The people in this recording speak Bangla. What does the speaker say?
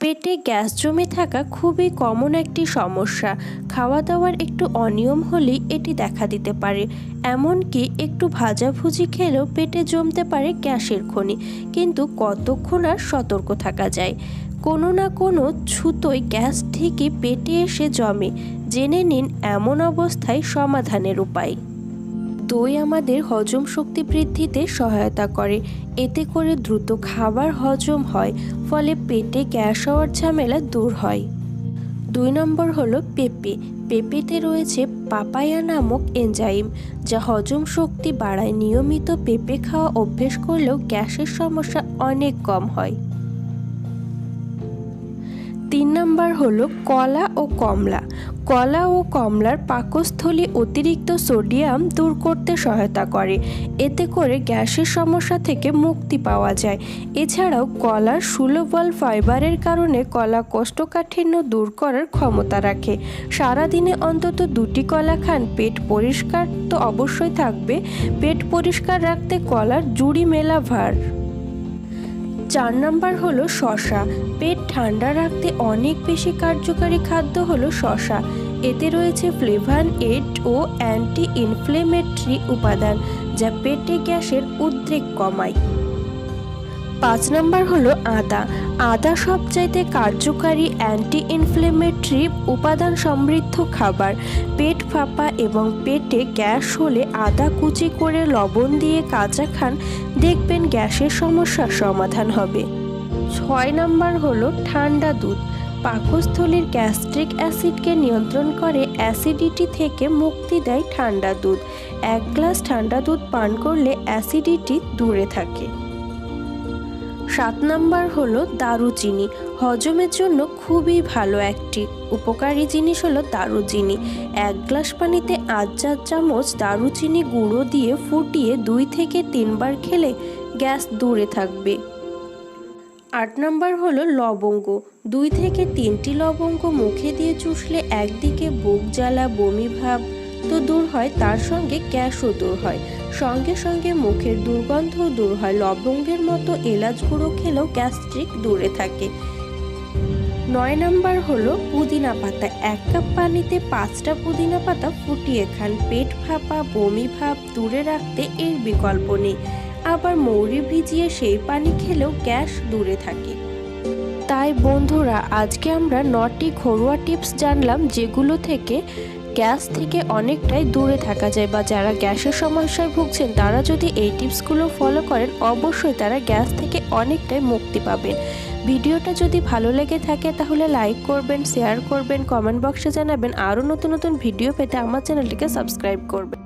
পেটে গ্যাস জমে থাকা খুবই কমন একটি সমস্যা। খাওয়া দাওয়ার একটু অনিয়ম হলেই এটি দেখা দিতে পারে। এমনকি একটু ভাজাভুজি খেলেও পেটে জমতে পারে গ্যাসের খনি। কিন্তু কতক্ষণ আর সতর্ক থাকা যায়? কোনো না কোনো ছুতোয় গ্যাস ঠিকই পেটে এসে জমে। জেনে নিন এমন অবস্থায় সমাধানের উপায়। দই আমাদের হজম শক্তি বৃদ্ধিতে সহায়তা করে। এতে করে দ্রুত খাবার হজম হয়, ফলে পেটে গ্যাস হওয়ার ঝামেলা দূর হয়। দুই নম্বর হলো পেঁপে। পেঁপেতে রয়েছে পাপায়া নামক এনজাইম, যা হজম শক্তি বাড়ায়। নিয়মিত পেঁপে খাওয়া অভ্যেস করলেও গ্যাসের সমস্যা অনেক কম হয়। নাম্বার হলো কলা ও কমলা। কলা ও কমলার পাকস্থলী অতিরিক্ত সোডিয়াম দূর করতে সহায়তা করে। এতে করে গ্যাসের সমস্যা থেকে মুক্তি পাওয়া যায়। এছাড়াও কলার সুলভল ফাইবারের কারণে কলা কোষ্ঠকাঠিন্য দূর করার ক্ষমতা রাখে। সারাদিনে অন্তত দুটি কলা খান, পেট পরিষ্কার তো অবশ্যই থাকবে। পেট পরিষ্কার রাখতে কলার জুড়ি মেলা ভার। চার নাম্বার হলো শশা। পেট ঠান্ডা রাখতে অনেক বেশি কার্যকারী খাদ্য হলো শশা। এতে রয়েছে ফ্লেভান এড ও অ্যান্টি ইনফ্লেমেটরি উপাদান, যা পেটে গ্যাসের উদ্রেক কমায়। পাঁচ নাম্বার হলো আদা। আদা সবচাইতে কার্যকারী অ্যান্টি ইনফ্লেমেটরি উপাদান সমৃদ্ধ খাবার। পেট ফাঁপা এবং পেটে গ্যাস হলে আদা কুচি করে লবণ দিয়ে কাঁচা খান। দেখবেন গ্যাসের সমস্যার সমাধান হবে। ছয় নাম্বার হলো ঠান্ডা দুধ। পাকস্থলীর গ্যাস্ট্রিক অ্যাসিডকে নিয়ন্ত্রণ করে অ্যাসিডিটি থেকে মুক্তি দেয় ঠান্ডা দুধ। এক গ্লাস ঠান্ডা দুধ পান করলে অ্যাসিডিটি দূরে থাকে। সাত নাম্বার হলো দারুচিনি। হজমের জন্য খুবই ভালো একটি। উপকারী জিনিস হলো দারুচিনি। এক গ্লাস পানিতে আধ চার চামচ দারুচিনি গুঁড়ো দিয়ে ফুটিয়ে দুই থেকে তিনবার খেলে গ্যাস দূরে থাকবে। আট নাম্বার হলো লবঙ্গ। দুই থেকে তিনটি লবঙ্গ মুখে দিয়ে চুষলে একদিকে বুক জ্বালা, বমি ভাব তো দূর হয়, তার সঙ্গে ক্যাশও দূর হয়। সঙ্গে সঙ্গে মুখের দুর্গন্ধও দূর হয়। লবঙ্গের মতো এলাচ গুঁড়ো খেলেও গ্যাস্ট্রিক দূরে থাকে। নয় নাম্বার হলো পুদিনা পাতা। এক কাপ পানিতে পাঁচটা পুদিনা পাতা ফুটিয়ে খান। পেট ফাঁপা বমি ভাব দূরে রাখতে এর বিকল্প নেই। আবার মৌরি ভিজিয়ে সেই পানি খেলেও গ্যাস দূরে থাকে। তাই বন্ধুরা, আজকে আমরা নটি ঘরোয়া টিপস জানলাম, যেগুলো থেকে গ্যাস থেকে অনেকটাই দূরে থাকা যায় বা যারা গ্যাসের সমস্যায় ভুগছেন, তারা যদি এই টিপসগুলো ফলো করেন, অবশ্যই তারা গ্যাস থেকে অনেকটাই মুক্তি পাবেন। ভিডিওটা যদি ভালো লেগে থাকে, তাহলে লাইক করবেন, শেয়ার করবেন, কমেন্ট বক্সে জানাবেন। আরও নতুন নতুন ভিডিও পেতে আমার চ্যানেলটিকে সাবস্ক্রাইব করবেন।